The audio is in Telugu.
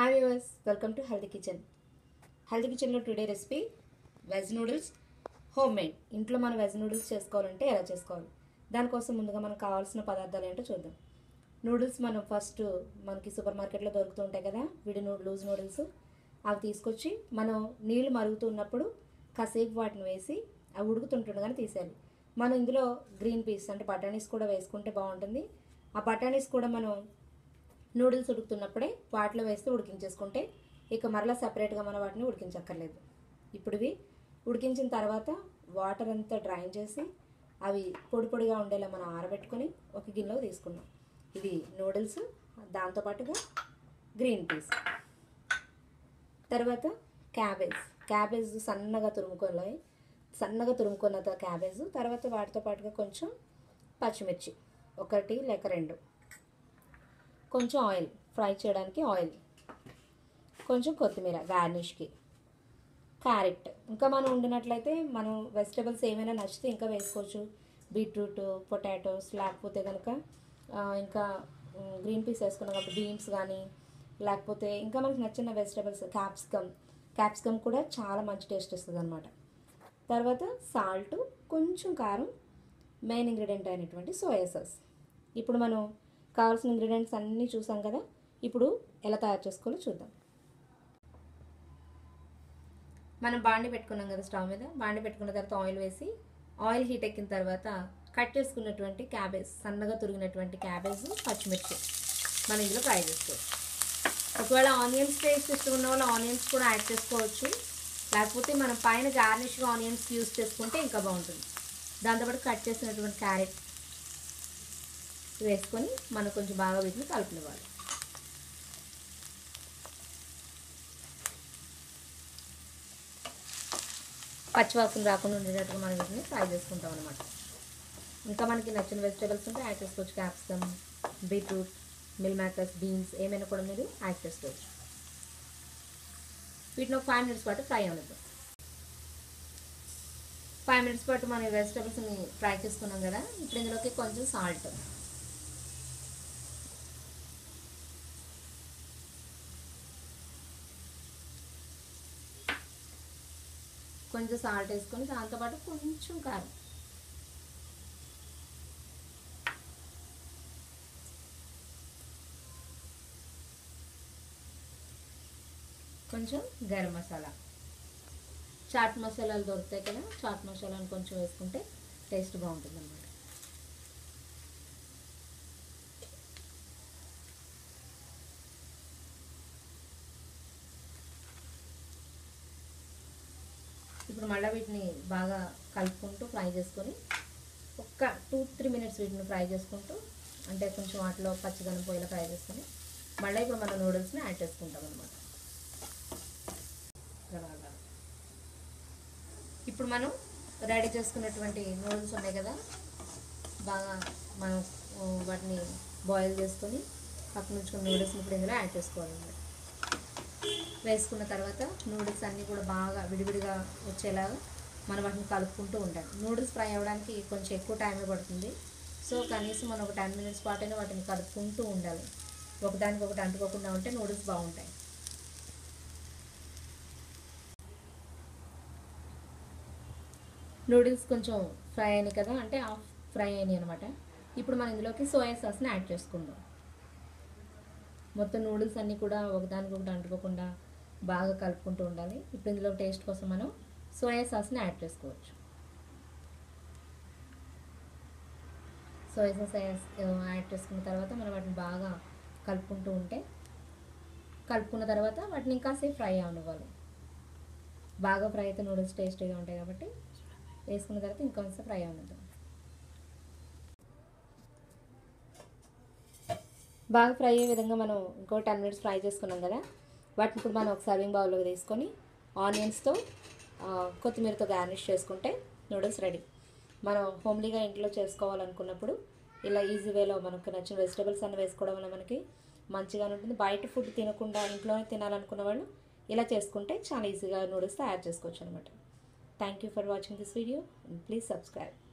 Hi viewers welcome to healthy kitchen healthy కిచెన్లో today recipe veg noodles home made ఇంట్లో మనం వెజ్ నూడిల్స్ చేసుకోవాలంటే ఎలా చేసుకోవాలి? దానికోసం ముందుగా మనకు కావాల్సిన పదార్థాలు ఏంటో చూద్దాం. నూడిల్స్ మనం ఫస్ట్ మనకి సూపర్ మార్కెట్లో దొరుకుతూ ఉంటాయి కదా విడి నూ లూజ్ నూడిల్స్ అవి తీసుకొచ్చి మనం నీళ్ళు మరుగుతున్నప్పుడు కాసేపు వాటిని వేసి అవి ఉడుకుతుంటుండగానే తీసేయాలి. మనం ఇందులో గ్రీన్ పీస్ అంటే బఠానీస్ కూడా వేసుకుంటే బాగుంటుంది. ఆ బఠానీస్ కూడా మనం నూడిల్స్ ఉడుకుతున్నప్పుడే వాటిలో వేస్తే ఉడికించేసుకుంటే ఇక మరలా సపరేట్గా మనం వాటిని ఉడికించక్కర్లేదు. ఇప్పుడు ఇవి ఉడికించిన తర్వాత వాటర్ అంతా డ్రైన్ చేసి అవి పొడి పొడిగా ఉండేలా మనం ఆరబెట్టుకొని ఒక గిన్నెలో తీసుకున్నాం ఇది నూడిల్స్ దాంతోపాటుగా గ్రీన్ పీస్. తర్వాత క్యాబేజ్. క్యాబేజ్ సన్నగా తురుముకొని సన్నగా తురుముకున్న క్యాబేజ్ తర్వాత వాటితో పాటుగా కొంచెం పచ్చిమిర్చి ఒకటి లేక రెండు. కొంచెం ఆయిల్ ఫ్రై చేయడానికి ఆయిల్ కొంచెం కొత్తిమీర గార్నిష్కి. క్యారెట్ ఇంకా మనం వండినట్లయితే మనం వెజిటబుల్స్ ఏమైనా నచ్చితే ఇంకా వేసుకోవచ్చు. బీట్రూట్ పొటాటోస్ లేకపోతే కనుక ఇంకా గ్రీన్ పీస్ వేసుకున్నాం కాబట్టి బీన్స్ కానీ లేకపోతే ఇంకా మనకు నచ్చిన వెజిటబుల్స్ క్యాప్సికమ్. క్యాప్సికమ్ కూడా చాలా మంచి టేస్ట్ వస్తుంది అనమాట తర్వాత సాల్ట్ కొంచెం కారం మెయిన్ ఇంగ్రీడియంట్ అయినటువంటి సోయా సాస్. ఇప్పుడు మనం కావాల్సిన ఇంగ్రీడియంట్స్ అన్నీ చూసాం కదా ఇప్పుడు ఎలా తయారు చేసుకోవాలో చూద్దాం. మనం బాండి పెట్టుకున్నాం కదా స్టవ్ మీద బాండి పెట్టుకున్న తర్వాత ఆయిల్ వేసి ఆయిల్ హీట్ ఎక్కిన తర్వాత కట్ చేసుకున్నటువంటి క్యాబేజ్ సన్నగా తురిగినటువంటి క్యాబేజ్ పచ్చిమిర్చి మనం ఇందులో ఫ్రై చేసుకోవచ్చు. ఒకవేళ ఆనియన్స్ టేస్ట్ ఇష్టం ఉన్న వాళ్ళు ఆనియన్స్ కూడా యాడ్ చేసుకోవచ్చు. లేకపోతే మనం పైన గార్నిష్గా ఆనియన్స్ యూస్ చేసుకుంటే ఇంకా బాగుంటుంది. దాంతోపాటు కట్ చేసినటువంటి క్యారెట్ వేసుకొని మనం కొంచెం బాగా వీటిని కలుపునివ్వాలి పచ్చివాసన రాకుండా ఉండేటట్టుగా మనం వీటిని ఫ్రై చేసుకుంటాం అనమాట ఇంకా మనకి నచ్చిన వెజిటేబుల్స్ ఉంటే యాడ్ చేసుకోవచ్చు. Capsicum beetroot meal makers beans ఏమైనా కూడా మీరు యాడ్ చేసుకోవచ్చు. వీటిని ఒక ఫైవ్ మినిట్స్ పాటు ఫ్రై అవ్వదు ఫైవ్ మినిట్స్ పాటు మనం వెజిటేబుల్స్ని ఫ్రై చేసుకున్నాం కదా ఇప్పుడు ఇందులోకి కొంచెం సాల్ట్. కొంచెం సాల్ట్ వేసుకొని దాంతోపాటు కొంచెం కారం. కొంచెం గరం మసాలా. చాట్ మసాలాలు దొరుకుతాయి కదా చాట్ మసాలాను కొంచెం వేసుకుంటే టేస్ట్ బాగుంటుంది అన్నమాట ఇప్పుడు మళ్ళీ వీటిని బాగా కలుపుకుంటూ ఫ్రై చేసుకొని ఒక్క టూ త్రీ మినిట్స్ వీటిని ఫ్రై చేసుకుంటూ అంటే కొంచెం వాటిలో పచ్చిదనం పోయేలా ఫ్రై చేసుకొని మళ్ళీ ఇప్పుడు మనం నూడిల్స్ని యాడ్ చేసుకుంటాం అనమాట ఇప్పుడు మనం రెడీ చేసుకున్నటువంటి నూడిల్స్ ఉన్నాయి కదా బాగా మనం వాటిని బాయిల్ చేసుకొని పక్కన ఉంచుకున్న నూడిల్స్ని ఇప్పుడు ఇందులో యాడ్ చేసుకోవాలి వేసుకున్న తర్వాత నూడిల్స్ అన్నీ కూడా బాగా విడివిడిగా వచ్చేలాగా మనం వాటిని కలుపుకుంటూ ఉండాలి నూడిల్స్ ఫ్రై అవ్వడానికి కొంచెం ఎక్కువ టైమే పడుతుంది. సో కనీసం మనం ఒక టెన్ మినిట్స్ పాటైనా వాటిని కలుపుకుంటూ ఉండాలి. ఒకదానికి ఒకటి అంటుకోకుండా ఉంటే నూడిల్స్ బాగుంటాయి. నూడిల్స్ కొంచెం ఫ్రై అయినాయి కదా అంటే హాఫ్ ఫ్రై అయినాయి అనమాట ఇప్పుడు మనం ఇందులోకి సోయా సాస్ని యాడ్ చేసుకుందాం. మొత్తం నూడిల్స్ అన్నీ కూడా ఒకదానికి ఒకటి అంటుకోకుండా బాగా కలుపుకుంటూ ఉండాలి. ఇప్పుడు ఇందులో టేస్ట్ కోసం మనం సోయా సాస్ని యాడ్ చేసుకోవచ్చు. సోయా సాస్ యాడ్ చేసుకున్న తర్వాత మనం వాటిని బాగా కలుపుకుంటూ ఉంటే కలుపుకున్న తర్వాత వాటిని ఇంకాసేపు ఫ్రై అవనివ్వాలి. బాగా ఫ్రై అయితే నూడిల్స్ టేస్టీగా ఉంటాయి కాబట్టి వేసుకున్న తర్వాత ఇంకొంచెం ఫ్రై అవనిద్దాం బాగా ఫ్రై అయ్యే విధంగా మనం ఇంకో టెన్ మినిట్స్ ఫ్రై చేసుకున్నాం కదా? వాటిని ఇప్పుడు మనం ఒక సర్వింగ్ బౌల్లోకి తీసుకొని ఆనియన్స్తో కొత్తిమీరతో గార్నిష్ చేసుకుంటే నూడిల్స్ రెడీ మనం హోమ్లీగా ఇంట్లో చేసుకోవాలనుకున్నప్పుడు ఇలా ఈజీ వేలో మనకు నచ్చిన వెజిటేబుల్స్ అన్నీ వేసుకోవడం వల్ల మనకి మంచిగా ఉంటుంది. బయట ఫుడ్ తినకుండా ఇంట్లోనే తినాలనుకున్న వాళ్ళు ఇలా చేసుకుంటే చాలా ఈజీగా నూడిల్స్ తయారు చేసుకోవచ్చు అనమాట thank you for watching this video please subscribe